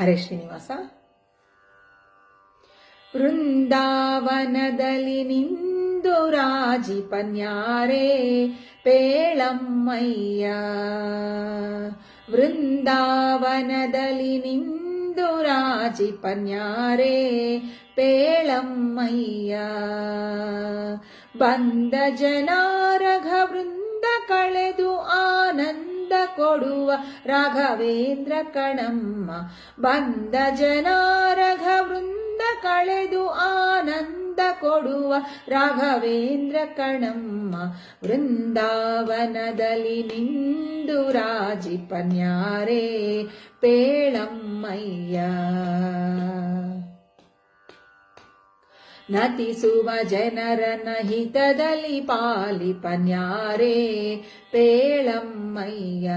ಹರೇ ಶ್ರೀನಿವಾಸ. ವೃಂದಾವನದಲ್ಲಿ ನಿಂದು ರಾಜಿ ಪನ್ಯಾರೇ ಪೇಳಮ್ಮಯ್ಯ. ವೃಂದಾವನದಲ್ಲಿ ನಿಂದು ರಾಜಿ ಪನ್ಯಾರೇ ಪೇಳಮ್ಮಯ್ಯ. ಬಂದ ಜನಾರಘ ವೃಂದ ಕಳೆದು ಕೊಡುವ ರಾಘವೇಂದ್ರ ಕಣಮ್ಮ. ಬಂದ ಜನಾರಘ ವೃಂದ ಕಳೆದು ಆನಂದ ಕೊಡುವ ರಾಘವೇಂದ್ರ ಕಣಮ್ಮ. ವೃಂದಾವನದಲ್ಲಿ ನಿಂದು ರಾಜಿ ಪನ್ಯಾರೇ, ಪೇಳಮ್ಮಯ್ಯ. ನತಿಸುವ ಜನರನ ಹಿತದಲ್ಲಿ ಪಾಲಿಪನ್ಯಾರೇ. ಪೇಳಮ್ಮಯ್ಯ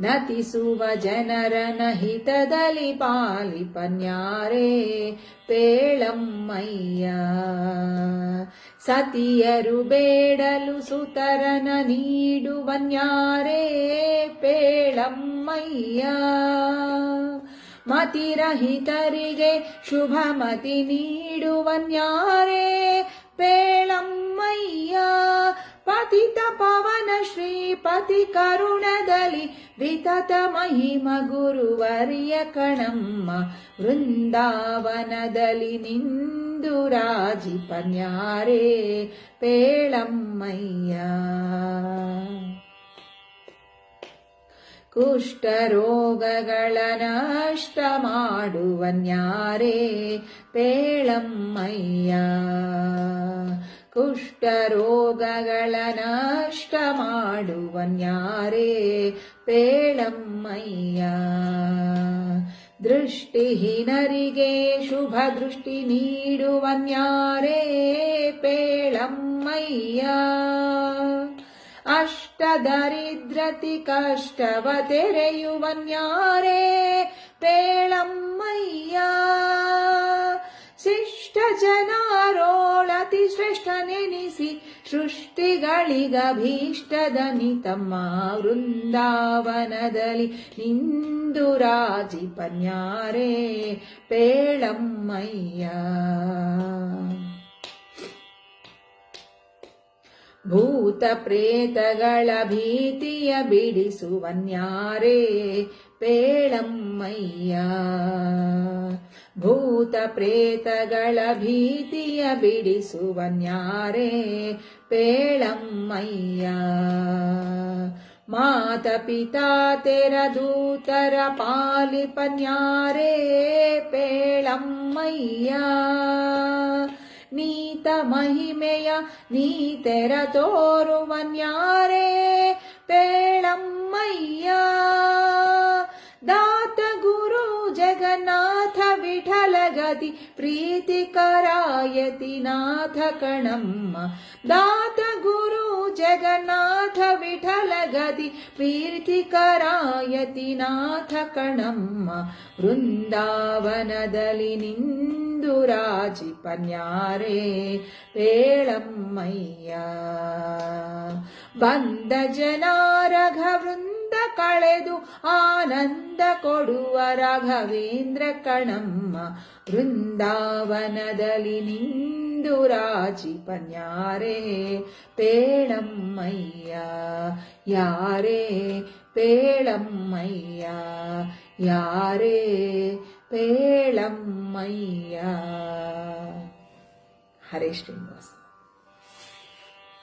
ನತಿಸುವ ಜನರನ ಹಿತದಲ್ಲಿ ಪಾಲಿಪನ್ಯಾರೇ. ಪೇಳಮ್ಮಯ್ಯ, ಸತಿಯರು ಬೇಡಲು ಸುತರನ ನೀಡುವನ್ಯಾರೇ ಪೇಳಮ್ಮಯ್ಯ ಮತಿರಹಿತರಿಗೆ ಶುಭ ಮತಿ ನೀಡುವನ್ಯಾರೇ? ಪೇಳಮ್ಮಯ್ಯ ಪತಿತ ಪವನ ಶ್ರೀಪತಿ ಕರುಣದಲ್ಲಿ ವಿತತ ಮಹಿಮ ಗುರುವರಿಯ ಕಣಮ್ಮ, ವೃಂದಾವನದಲ್ಲಿ ನಿಂದು ರಾಜಿಪನ್ಯಾರೇ ಪೇಳಮ್ಮಯ್ಯ ಕುಷ್ಠರೋಗಗಳ ನಷ್ಟ ಮಾಡುವನ್ಯಾರೇ ಪೇಳಮ್ಮಯ್ಯ. ಕುಷ್ಠರೋಗಗಳ ನಷ್ಟ ಮಾಡುವನ್ಯಾರೇ ಪೇಳಮ್ಮಯ್ಯ. ದೃಷ್ಟಿಹೀನರಿಗೆ ಶುಭ ದೃಷ್ಟಿ ನೀಡುವನ್ಯಾರೇ ಪೇಳಮ್ಮಯ್ಯ. ಅಷ್ಟದರಿದ್ರತಿ ಕಷ್ಟವ ತೆರೆಯುವನ್ಯಾರೇ ಪೇಳಮ್ಮಯ್ಯ. ಶಿಷ್ಟ ಜನಾರೋಳತಿ ಶ್ರೇಷ್ಠ ನೆನಿಸಿ ಸೃಷ್ಟಿಗಳಿಗಭೀಷ್ಟದನಿ ತಮ್ಮ ವೃಂದಾವನದಲ್ಲಿ ನಿಂದು ರಾಜಿಪನ್ಯಾರೇ ಪೇಳಮ್ಮಯ್ಯ. ಭೂತ ಪ್ರೇತಗಳ ಭೀತಿಯ ಬಿಡಿಸುವನ್ಯಾರೇ? ಪೇಳಮ್ಮಯ್ಯ ಭೂತ ಪ್ರೇತಗಳ ಭೀತಿಯ ಬಿಡಿಸುವನ್ಯಾರೇ? ಪೇಳಮ್ಮಯ್ಯ ಮಾತ ಪಿತಾ ತೆರ ದೂತರ ಪಾಲಿಪನ್ಯಾರೇ? ಪೇಳಮ್ಮಯ್ಯ ನೀತ ಮಹಿಮೆಯ ನೀತೆರ ತೋರುವನ್ಯಾರೇ ಪೇಳಮ್ಮಯ್ಯ ದಾತ ಗುರು ಜಗನ್ನಾಥ ವಿಠಲ ಗತಿ ಪ್ರೀತಿಕರಾಯತಿ ನಾಥ ಕಣಮ್ಮ ದಾತ ಗುರು ಜಗನ್ನಾಥ ವಿಠಲ ಗತಿ ಪ್ರೀತಿಕರಾಯತಿ ನಾಥ ಕಣಮ್ಮ ವೃಂದಾವನದಲ್ಲಿ ನಿಂದು ರಾಜಿಪನ್ಯಾರೇ ಪೇಳಮ್ಮಯ್ಯ ಬಂದ ಜನಾರಘ ವೃಂದ ಕಳೆದು ಆನಂದ ಕೊಡುವ ರಾಘವೇಂದ್ರ ಕಣಮ್ಮ ವೃಂದಾವನದಲ್ಲಿ ನಿಂದು ರಾಜಿಪನ್ಯಾರೇ ಪೇಳಮ್ಮಯ್ಯ ಯಾರೇ ಪೇಳಮ್ಮಯ್ಯ ಯಾರೇ ಪೇಳಮ್ಮಯ್ಯ ಹರೇ ಶ್ರೀನಿವಾಸ